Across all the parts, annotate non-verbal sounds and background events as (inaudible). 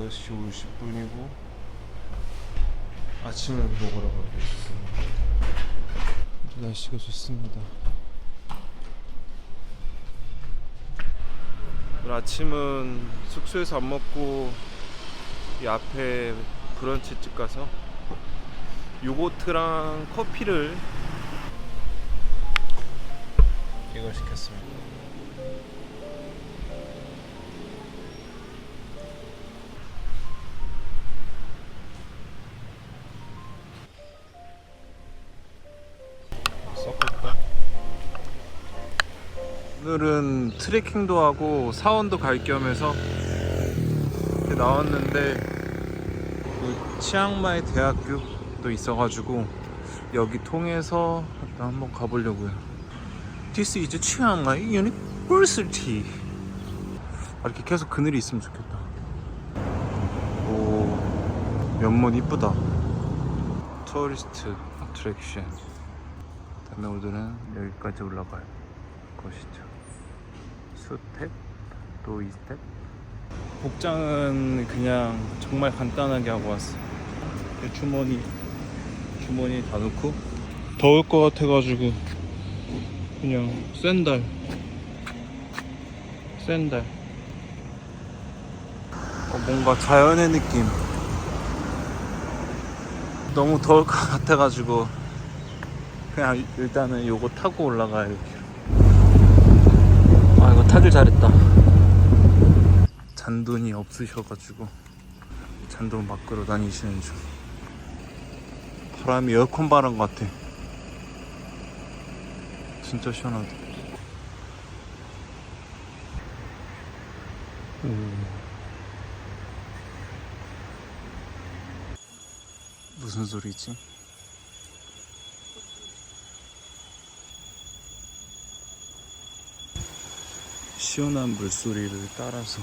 8시 50분이고 아침을 먹으러 가고 있습니다. 날씨가 좋습니다. 오늘 아침은 숙소에서 안 먹고 이 앞에 브런치집 가서 요거트랑 커피를 이걸 시켰습니다. 오늘은 트레킹도 하고 사원도 갈 겸해서 이렇게 나왔는데 그 치앙마이 대학교도 있어가지고 여기 통해서 일단 한번 가보려고요. This is 치앙마이 University. 아, 이렇게 계속 그늘이 있으면 좋겠다. 오, 연못 이쁘다. 토리스트 어트랙션. 다음에 오늘은 여기까지 올라갈 것이죠. 수텝, 또 이스텝. 복장은 그냥 정말 간단하게 하고 왔어. 주머니, 주머니 다 넣고 더울 것 같아가지고 그냥 샌들, 샌들. 어, 뭔가 자연의 느낌. 너무 더울 것 같아가지고 그냥 일단은 요거 타고 올라가야 이렇게. 타길 잘했다. 잔돈이 없으셔가지고 잔돈 밖으로 다니시는 중. 바람이 에어컨 바람 같아. 진짜 시원하다. 무슨 소리지? 시원한 물소리를 따라서.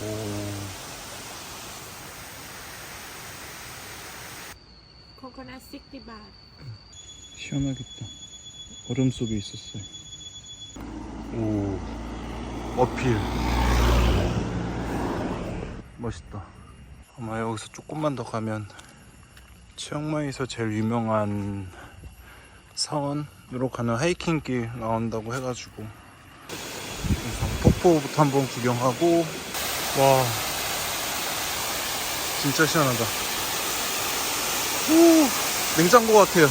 오. 코코넛 60바 시원하겠다. 얼음 속에 있었어요. 오. 어필. 멋있다. 아마 여기서 조금만 더 가면 치앙마이에서 제일 유명한 사원으로 가는 하이킹길 나온다고 해가지고. 폭포부터 한번 구경하고. 와. 진짜 시원하다. 오! 냉장고 같아요.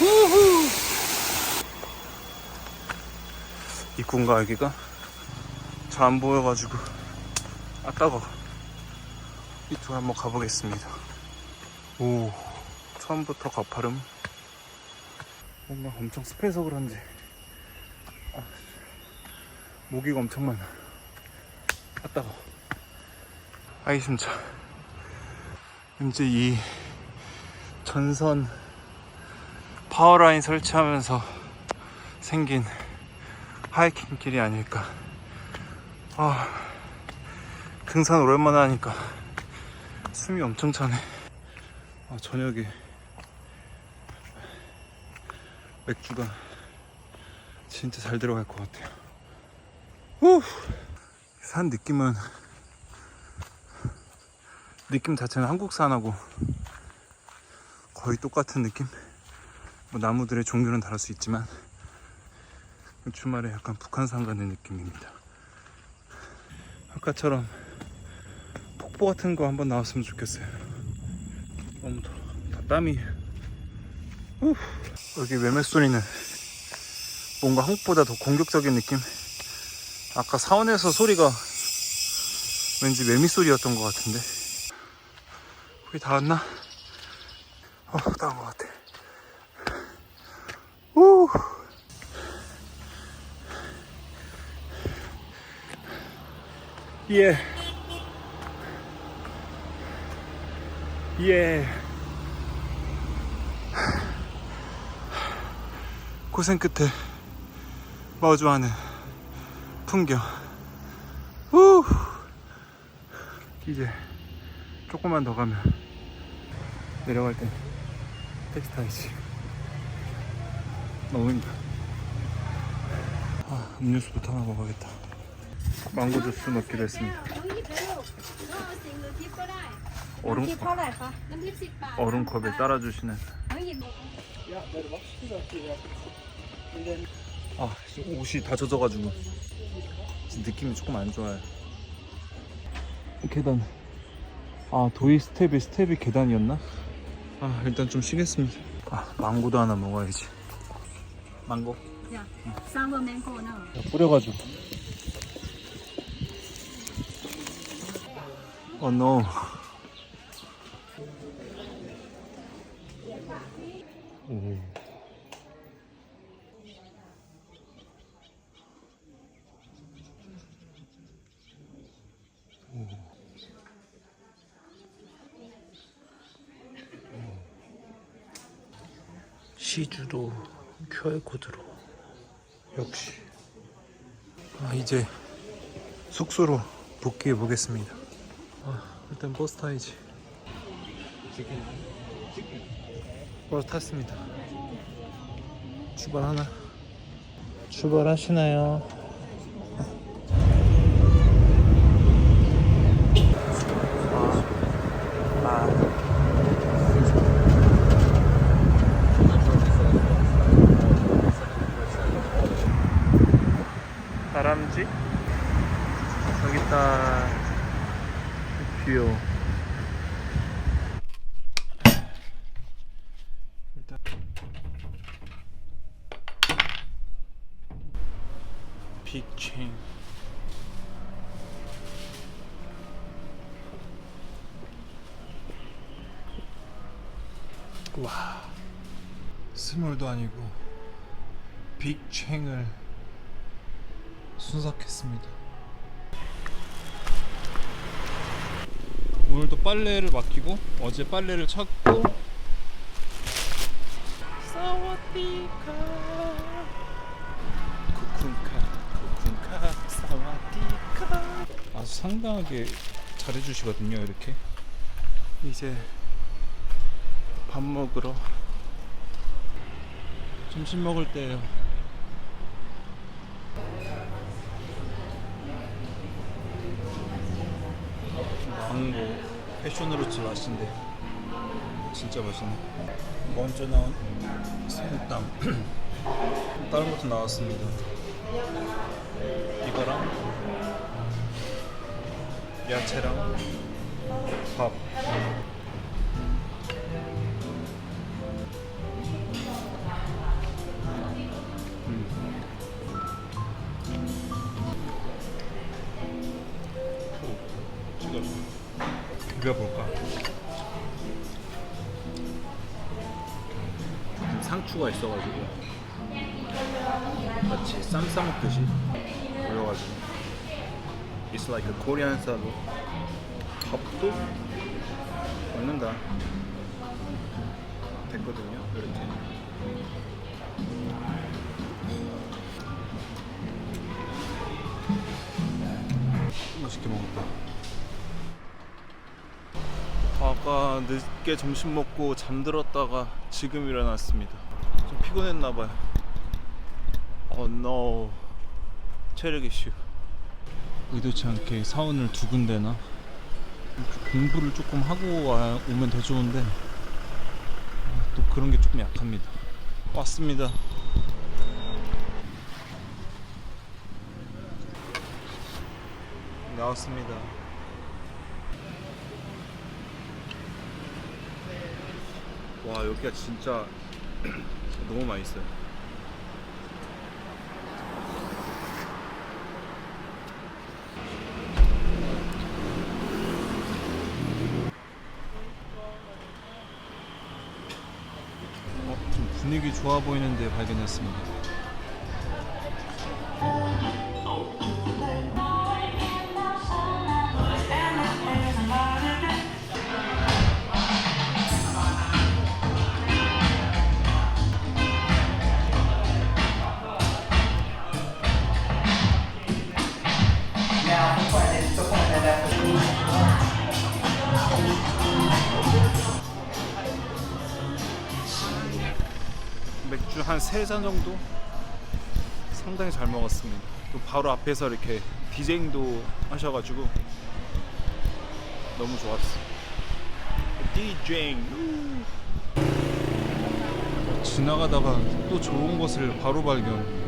우후! 입구인가 여기가? 잘 안 보여가지고 아 따가워. 이쪽 한번 가보겠습니다. 오 처음부터 가파름. 뭔가 엄청 습해서 그런지. 아, 모기가 엄청 많아. 아 따가워 아이 심차 이제 이 전선 파워라인 설치하면서 생긴 하이킹 길이 아닐까. 아, 등산 오랜만에 하니까 숨이 엄청 차네. 아, 저녁에 맥주가 진짜 잘 들어갈 것 같아요. 후! 산 느낌은 느낌 자체는 한국산하고 거의 똑같은 느낌? 뭐 나무들의 종류는 다를 수 있지만 주말에 약간 북한산 가는 느낌입니다. 아까처럼 폭포 같은 거 한번 나왔으면 좋겠어요. 너무 더워. 다 땀이. 후. 여기 매매 소리는 뭔가 한국보다 더 공격적인 느낌? 아까 사원에서 소리가 왠지 매미 소리였던 것 같은데. 거의 다 왔나? 어, 다 온 것 같아. 우. 예. 예. 고생 끝에 마주하는 풍경. 우. 이제 조금만 더 가면 내려갈 땐 택시 타야지 너무 힘들어 아, 음료수부터 하나 먹어야겠다 망고 주스 먹기로 했습니다 얼음 얼음컵에 따라주시는 뭐. 아 옷이 다 젖어가지고. 느낌이 조금 안 좋아요. 계단. 아 도이 스텝이 스텝이 계단이었나? 아 일단 좀 쉬겠습니다. 아 망고도 하나 먹어야지. 망고? 야, 쌍거 망고 나 뿌려가지고. 어 oh, no. 시주도 QR코드로 역시 아, 이제 숙소로 복귀해 보겠습니다. 아, 일단 버스 타야지. 버스 탔습니다. 출발하나? 출발하시나요? 아, 아. 다람쥐? 여기 있다. 귀여워. 일단 빅체인. 와. 스몰도 아니고 빅챙을 순삭했습니다. 오늘도 빨래를 맡기고 어제 빨래를 찾고 사와디카. 쿠쿤카 쿠쿤카 사와디카. 아주 상당하게 잘해주시거든요 이렇게. 이제 밥 먹으러 점심 먹을 때예요. 광고 패션으로치 맛인데 진짜 맛있네. 먼저 나온 생땀. (clears throat) 다른 것도 나왔습니다. 이거랑 야채랑 밥 비벼볼까? 좀 상추가 있어가지고. 같이 쌈 싸먹듯이. 올려가지고. It's like a Korean style 밥도 먹는다. 됐거든요 이렇게. 맛있게 먹었다 아까 늦게 점심 먹고 잠들었다가 지금 일어났습니다. 좀 피곤했나봐요. 어, no. 체력 이슈. 의도치 않게 사원을 두 군데나 공부를 조금 하고 와- 오면 더 좋은데 아, 또 그런 게 조금 약합니다. 왔습니다. 나왔습니다. 와 여기가 진짜 (clears throat) 너무 맛있어요. 어, 좀 분위기 좋아 보이는데 발견했습니다. 한세 잔 정도 상당히 잘 먹었습니다. 또 바로 앞에서 이렇게 디제잉도 하셔가지고 너무 좋았어. 디제잉. 지나가다가 또 좋은 곳을 바로 발견.